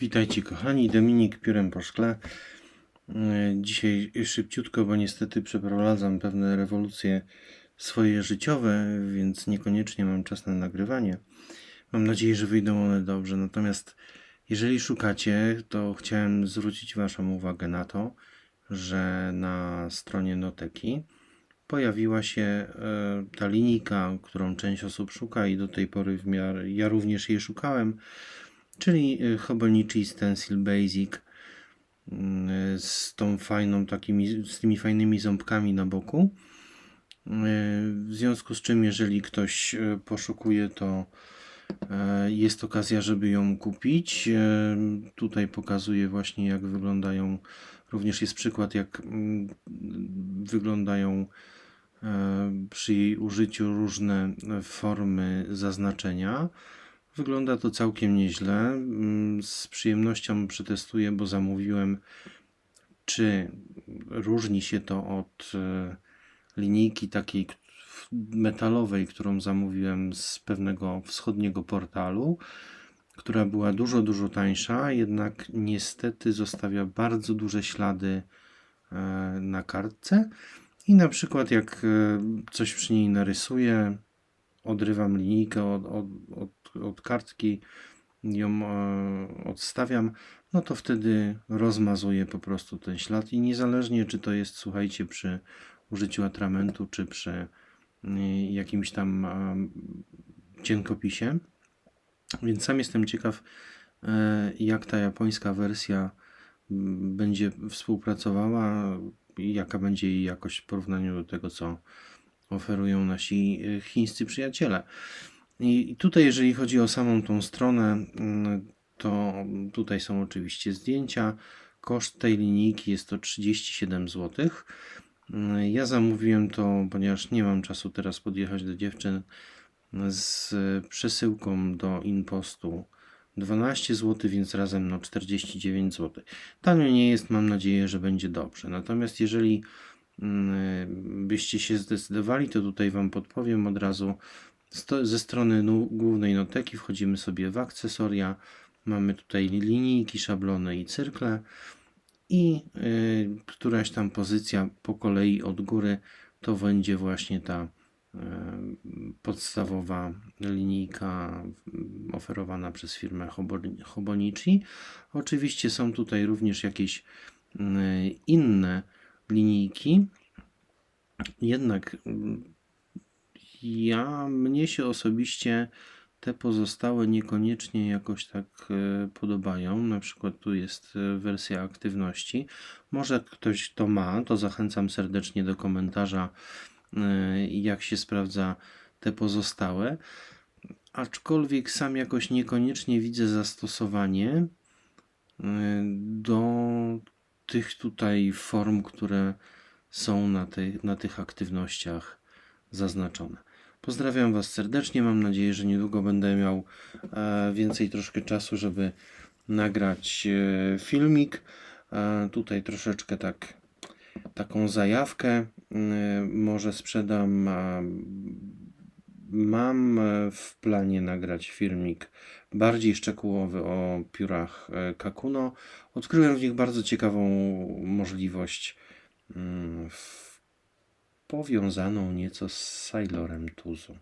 Witajcie kochani, Dominik Piórem po szkle. E, Dzisiaj szybciutko, bo niestety przeprowadzam pewne rewolucje swoje życiowe, więc niekoniecznie mam czas na nagrywanie. Mam nadzieję, że wyjdą one dobrze. Natomiast jeżeli szukacie, to chciałem zwrócić Waszą uwagę na to, że na stronie Noteki pojawiła się e, ta linijka, którą część osób szuka i do tej pory w miarę, ja również jej szukałem czyli y, Hobonichi Stencil Basic y, z tą fajną takimi, z tymi fajnymi ząbkami na boku. Y, W związku z czym, jeżeli ktoś poszukuje, to jest okazja, żeby ją kupić. Tutaj pokazuję właśnie, jak wyglądają. Również jest przykład, jak mm, wyglądają przy jej użyciu różne formy zaznaczenia. Wygląda to całkiem nieźle. Mm, Z przyjemnością przetestuję, bo zamówiłem, czy różni się to od e, linijki takiej metalowej, którą zamówiłem z pewnego wschodniego portalu, która była dużo, dużo tańsza, jednak niestety zostawia bardzo duże ślady e, na kartce. I na przykład, jak e, coś przy niej narysuję, odrywam linijkę od, od, od, od kartki, ją e, odstawiam, no to wtedy rozmazuję po prostu ten ślad i niezależnie czy to jest, słuchajcie, przy użyciu atramentu, czy przy y, jakimś tam e, cienkopisie. Więc sam jestem ciekaw, e, jak ta japońska wersja m, będzie współpracowała jaka będzie jej jakość w porównaniu do tego, co oferują nasi y, chińscy przyjaciele. I tutaj, jeżeli chodzi o samą tą stronę, mm, to tutaj są oczywiście zdjęcia. Koszt tej linijki jest to 37 zł. Ja zamówiłem to, ponieważ nie mam czasu teraz podjechać do dziewczyn z przesyłką do Inpostu 12 zł, więc razem no 49 zł. Tanio nie jest, mam nadzieję, że będzie dobrze. Natomiast jeżeli byście się zdecydowali, to tutaj Wam podpowiem od razu. Ze strony głównej noteki wchodzimy sobie w akcesoria. Mamy tutaj linijki, szablony i cyrkle. I y, któraś tam pozycja po kolei od góry to będzie właśnie ta y, podstawowa linijka mm, oferowana przez firmę Hobo- Hobonichi. Oczywiście są tutaj również jakieś y, inne linijki. Jednak mm, ja, mnie się osobiście te pozostałe niekoniecznie jakoś tak e, podobają. Na przykład tu jest e, wersja aktywności. Może ktoś to ma, to zachęcam serdecznie do komentarza, e, jak się sprawdza te pozostałe. Aczkolwiek sam jakoś niekoniecznie widzę zastosowanie do tych tutaj form, które są na, tych na tych aktywnościach zaznaczone. Pozdrawiam Was serdecznie. Mam nadzieję, że niedługo będę miał e, więcej troszkę czasu, żeby nagrać e, filmik. E, tutaj troszeczkę tak taką zajawkę może sprzedam. Mam e, w planie nagrać filmik bardziej szczegółowy o piórach e, Kakuno. Odkryłem w nich bardzo ciekawą możliwość mm, powiązaną nieco z Sailorem Tuzu.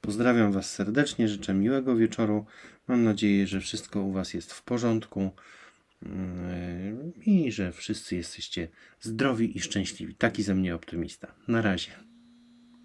Pozdrawiam Was serdecznie, życzę miłego wieczoru. Mam nadzieję, że wszystko u Was jest w porządku mm, i że wszyscy jesteście zdrowi i szczęśliwi. Taki ze mnie optymista. Na razie.